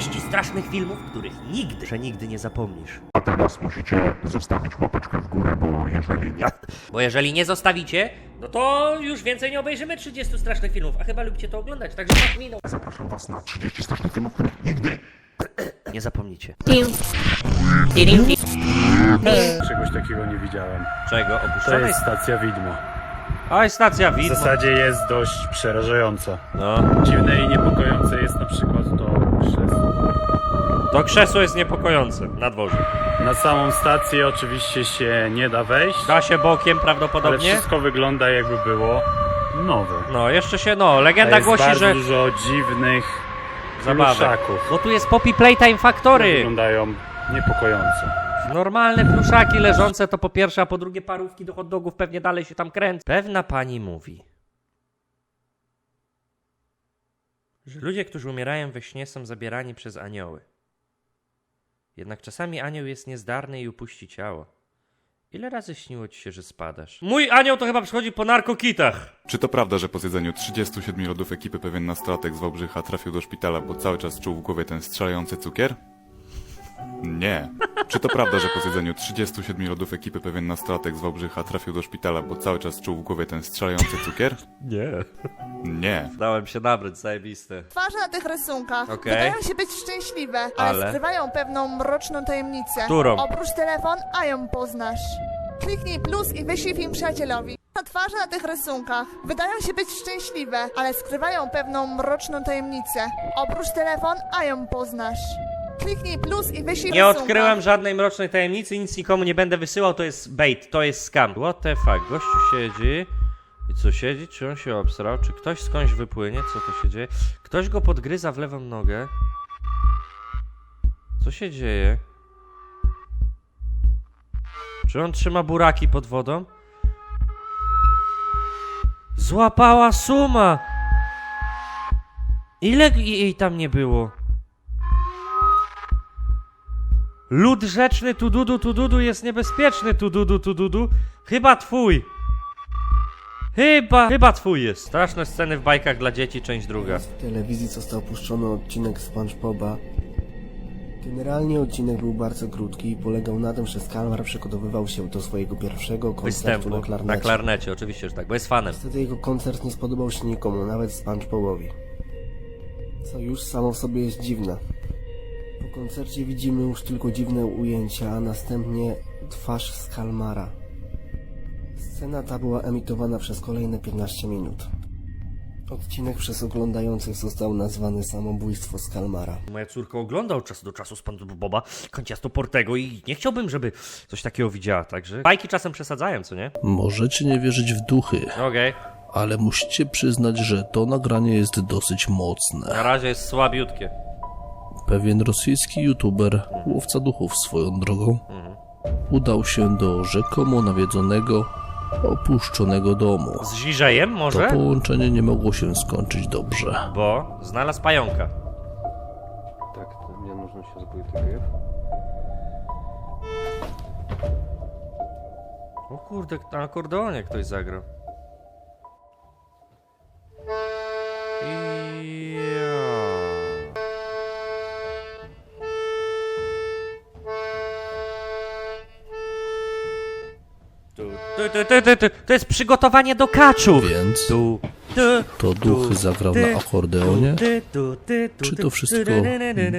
30 strasznych filmów, których nigdy, że nigdy nie zapomnisz. A teraz musicie zostawić łapeczkę w górę, bo jeżeli nie, Bo jeżeli nie zostawicie, no to już więcej nie obejrzymy 30 strasznych filmów, a chyba lubicie to oglądać, także masz minął. zapraszam was na 30 strasznych filmów, których nigdy Nie zapomnijcie. Czegoś takiego nie widziałem. Czego? To Opuszczonej? jest stacja widmo. Oj, stacja W widmo. zasadzie jest dość przerażająca. No. Dziwne i niepokojące jest na przykład to krzesło. To krzesło jest niepokojące na dworze. Na samą stację oczywiście się nie da wejść, Da się bokiem ale prawdopodobnie. wszystko wygląda jakby było nowe. No, jeszcze się, no, A legenda jest głosi, bardzo że dużo dziwnych zabawek. pluszaków, Bo tu jest Poppy Playtime które Factory. wyglądają niepokojąco. Normalne pluszaki leżące to po pierwsze, a po drugie parówki do hot dogów pewnie dalej się tam kręcą. Pewna pani mówi, że ludzie, którzy umierają we śnie są zabierani przez anioły. Jednak czasami anioł jest niezdarny i upuści ciało. Ile razy śniło ci się, że spadasz? Mój anioł to chyba przychodzi po narkokitach. Czy to prawda, że po zjedzeniu 37 lodów ekipy pewien nastolatek z Wałbrzycha trafił do szpitala, bo cały czas czuł w głowie ten strzelający cukier? Nie. Czy to prawda, że po zjedzeniu 37 lodów ekipy pewien nastolatek z Wałbrzycha trafił do szpitala, bo cały czas czuł w głowie ten strzelający cukier? Nie. Nie. Dałem się nabrać, zajebiste. Twarze na tych rysunkach Okej. wydają się być szczęśliwe, ale, Ale? skrywają pewną mroczną tajemnicę. Którą? Oprócz telefon, a ją poznasz. Kliknij plus i wyślij film przyjacielowi. Twarze na tych rysunkach wydają się być szczęśliwe, ale skrywają pewną mroczną tajemnicę. Oprócz telefon, a ją poznasz. Kliknij plus i wyślij Nie rysunka. odkryłem żadnej mrocznej tajemnicy, nic nikomu nie będę wysyłał, to jest bait, to jest scam. What the fuck, gościu siedzi i co siedzi, czy on się obsrał, czy ktoś skądś wypłynie, co to się dzieje? Ktoś go podgryza w lewą nogę. Co się dzieje? Czy on trzyma buraki pod wodą? Złapała suma! Ile jej tam nie było? Lud rzeczny tududu tududu jest niebezpieczny tududu tududu. Chyba twój. Chyba, chyba twój jest. Straszne sceny w bajkach dla dzieci, część druga. W telewizji został puszczony odcinek SpongeBoba. Generalnie odcinek był bardzo krótki i polegał na tym, że Skalmar przygotowywał się do swojego pierwszego koncertu Występu na klarnecie. na klarnecie, oczywiście, że tak, bo jest fanem. Niestety jego koncert nie spodobał się nikomu, nawet SpongeBobowi. Co już samo w sobie jest dziwne. Po koncercie widzimy już tylko dziwne ujęcia, a następnie twarz Skalmara. Scena ta była emitowana przez kolejne 15 minut. Odcinek przez oglądających został nazwany Samobójstwo Skalmara. Moja córka ogląda od czasu do czasu SpongeBoba, Kanciasto Portego i nie chciałbym, żeby coś takiego widziała, także... Bajki czasem przesadzają, co nie? Możecie nie wierzyć w duchy, Okej, ale musicie przyznać, że to nagranie jest dosyć na mocne. razie jest słabiutkie. Pewien rosyjski youtuber, łowca duchów swoją drogą, udał się do rzekomo nawiedzonego, opuszczonego domu. Z Ziżejem może? To połączenie nie mogło się skończyć dobrze. Bo znalazł pająka. Tak, nie można się zbójć O kurde, na akordeonie ktoś zagrał. Tu, tu, tu, tu, tu. To jest przygotowanie do kaczów. Więc tu, to duch zagrał na akordeonie? Czy to wszystko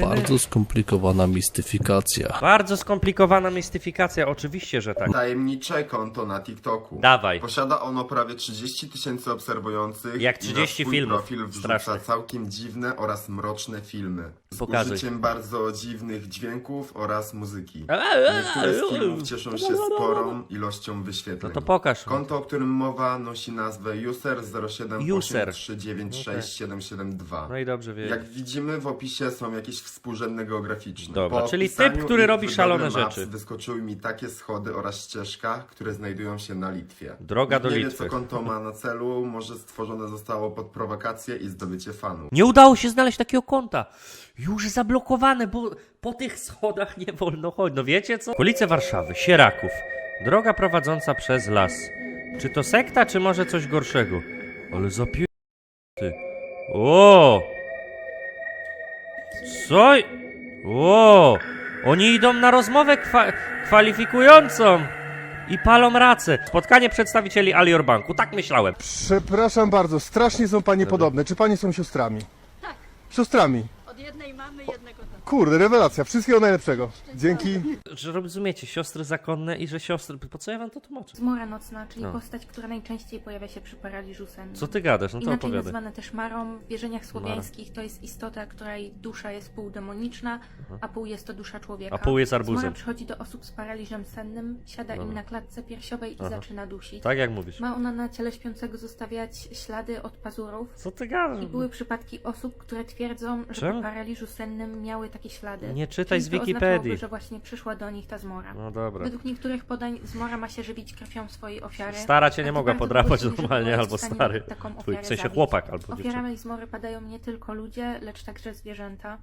bardzo skomplikowana mistyfikacja? Bardzo skomplikowana mistyfikacja, oczywiście, że tak. Tajemnicze konto na TikToku. Dawaj. Posiada ono prawie 30 tysięcy obserwujących. Jak i 30 na swój filmów. profil wrzuca całkiem dziwne oraz mroczne filmy. Z Pokazuj. użyciem bardzo dziwnych dźwięków oraz muzyki. A, a, Niektóre z a, filmów cieszą się sporą ilością wyświetleń. No to pokaż. Konto, o którym mowa nosi nazwę user0783967772. No i dobrze wie. Jak widzimy w opisie są jakieś współrzędne geograficzne. Dobra, Po czyli typ, który robi szalone rzeczy. Wyskoczyły mi takie schody oraz ścieżka, które znajdują się na Litwie. Droga Nikt do nie Litwy. wie, co konto ma na celu, może stworzone zostało pod prowokację i zdobycie fanów. Nie udało się znaleźć takiego konta. Już zablokowane, bo po tych schodach nie wolno chodzić. No wiecie co? Okolice Warszawy, Sieraków. Droga prowadząca przez las. Czy to sekta, czy może coś gorszego? Ale zapier... Ty. O! Co? O, oni idą na rozmowę kwa kwalifikującą i palą racę. Spotkanie przedstawicieli Alior Banku, tak myślałem. Przepraszam bardzo, strasznie są panie podobne. Czy panie są siostrami? Tak. Siostrami. Od jednej mamy jednego tata. Kurde, rewelacja. Wszystkiego najlepszego. Dzięki. Że rozumiecie, siostry zakonne i że siostry... Po co ja wam to tłumaczę? Zmora nocna, czyli No. postać, która najczęściej pojawia się przy paraliżu sennym. Co ty gadasz? No to Inaczej opowiadaj. nazwana też marą, w wierzeniach słowiańskich to jest istota, której dusza jest pół demoniczna, a pół jest to dusza człowieka. A pół jest arbuzem. Zmora przychodzi do osób z paraliżem sennym, siada im na klatce piersiowej i Aha. zaczyna dusić. Tak jak mówisz. Ma ona na ciele śpiącego zostawiać ślady od pazurów. Co ty gadasz? I były przypadki osób, które twierdzą, że Czemu? po paraliżu sennym miały takie ślady. Nie czytaj Czyli z to Wikipedii. oznaczałoby, że właśnie przyszła do nich ta zmora. No dobra. Według niektórych podań zmora ma się żywić krwią swojej ofiary. Stara cię a nie to mogła bardzo podrapać normalnie, albo stanie stary. taką Twój, ofiarę w sensie zabić. chłopak albo dziewczyna. Ofiarami zmory padają nie tylko ludzie, lecz także zwierzęta.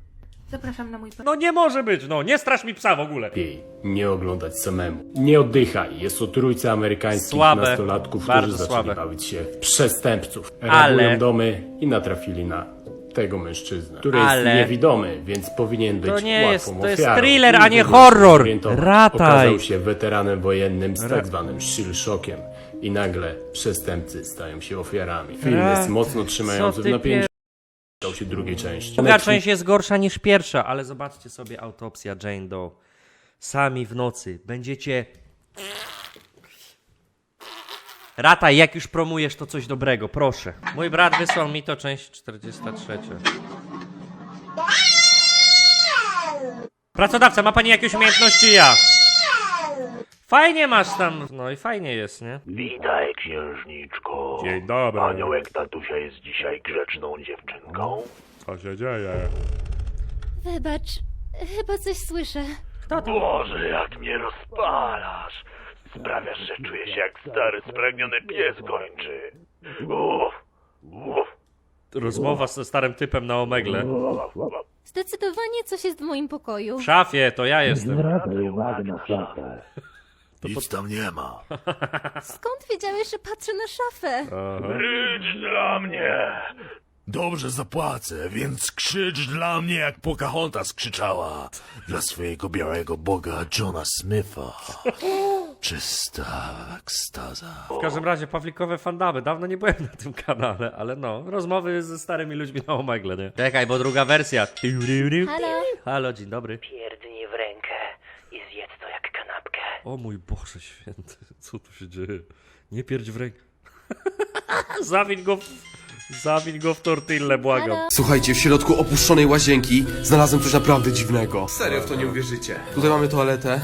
Zapraszam na mój No nie może być, no nie strasz mi psa w ogóle. Lepiej nie oglądać samemu. Nie oddychaj. Jest o trójce amerykańskich Słabe. nastolatków, Bardzo którzy zaczęli słabe. bawić się w przestępców. Ale- Rabują domy i natrafili na tego mężczyznę, który Ale- jest niewidomy, więc powinien być To nie łatwą jest- to jest thriller, a nie horror. Rataj. Okazał się weteranem wojennym z tak zwanym shield shockiem i nagle przestępcy stają się ofiarami. Film jest mocno trzymający w napięciu. Się drugiej części. Druga część jest gorsza niż pierwsza, ale zobaczcie sobie autopsja Jane Doe. Sami w nocy będziecie. Rataj, jak już promujesz to coś dobrego, proszę. Mój brat wysłał mi to część 43. Pracodawca, ma pani jakieś umiejętności? Ja. Fajnie masz tam. No i fajnie jest, nie? Witaj, księżniczko. Dzień dobry. Aniołek tatusia jest dzisiaj grzeczną dziewczynką. Co się dzieje? Wybacz, chyba coś słyszę. Boże, jak mnie rozpalasz. Sprawiasz, że czuję się jak stary, spragniony pies kończy. Uff, uff, Rozmowa ze starym typem na omegle. Zdecydowanie coś jest w moim pokoju. W szafie, to ja jestem. Zwracaj uwagę na szafę. Nic tam nie ma. Skąd wiedziałeś, że patrzę na szafę? Krzycz dla mnie! Dobrze zapłacę, więc krzycz dla mnie jak Pocahontas krzyczała dla swojego białego boga Johna Smitha. Czysta ekstaza. W każdym razie Pawlikowe fandaby. Dawno nie byłem na tym kanale, ale no, rozmowy ze starymi ludźmi na omegle, nie? Czekaj, bo druga wersja. Halo? Halo, dzień dobry. Pierdnij w rękę i zjedz to jak kanapkę. O mój Boże święty, co tu się dzieje? Nie pierdź w rękę. Zawiń go w... Zawiń go w tortillę, błagam. Słuchajcie, w środku opuszczonej łazienki znalazłem coś naprawdę dziwnego. Serio, w to nie uwierzycie. Tutaj mamy toaletę,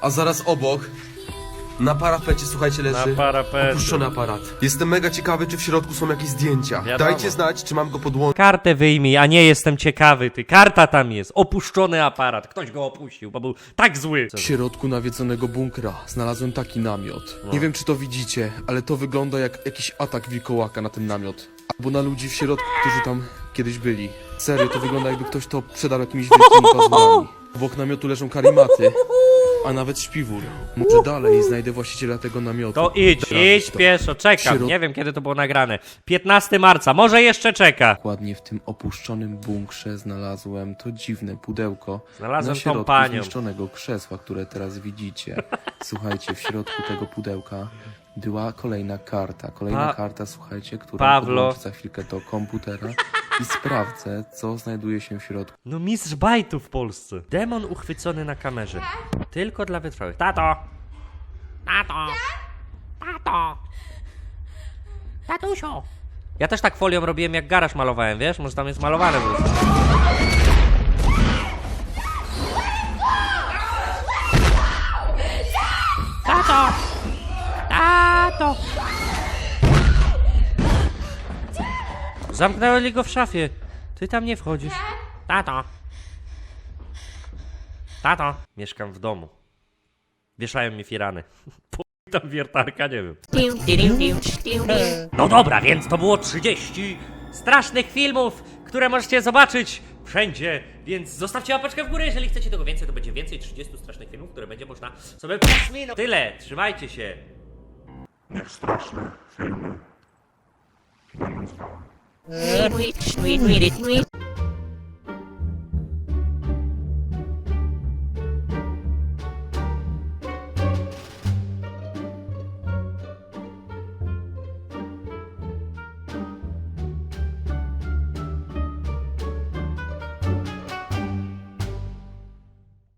a zaraz obok, na parapecie, słuchajcie, leży Na parapecie. opuszczony aparat. Jestem mega ciekawy, czy w środku są jakieś zdjęcia. Wiadomo. Dajcie znać, czy mam go podłączyć. Kartę wyjmij, a nie jestem ciekawy, ty. Karta tam jest. Opuszczony aparat. Ktoś go opuścił, bo był tak zły. W środku nawiedzonego bunkra znalazłem taki namiot. Nie wiem czy to widzicie, ale to wygląda jak jakiś atak wilkołaka na ten namiot. Albo na ludzi w środku, którzy tam kiedyś byli. Serio, to wygląda jakby ktoś to przedał jakimiś wielkimi pazurami. Obok namiotu leżą karimaty, a nawet śpiwór. Może dalej znajdę właściciela tego namiotu. To idź, idź to. pieszo, czekam. Środ- Nie wiem kiedy to było nagrane. 15 marca, może jeszcze czeka. Dokładnie w tym opuszczonym bunkrze znalazłem to dziwne pudełko Znalazłem na tą środku panią. zniszczonego krzesła, które teraz widzicie. Słuchajcie, w środku tego pudełka była kolejna karta. Kolejna Pa- karta, słuchajcie, która Pawlo. podłączę za chwilkę do komputera i sprawdzę, co znajduje się w środku. No mistrz bajtu w Polsce. Demon uchwycony na kamerze. Tylko dla wytrwałych. Tato! Tato! Tato! Tatusiu! Ja też tak folią robiłem jak garaż malowałem, wiesz? Może tam jest malowane po prostu. Tato! Tato! Zamknęli go w szafie. Ty tam nie wchodzisz. Tato! Tato! Mieszkam w domu. Wieszają mi firany. Tam wiertarka, nie wiem. No dobra, więc to było 30 strasznych filmów, które możecie zobaczyć wszędzie, więc zostawcie łapeczkę w górę, jeżeli chcecie tego więcej, to będzie więcej 30 strasznych filmów, które będzie można sobie posminąć. Tyle, trzymajcie się. Straszne filmy. Wait.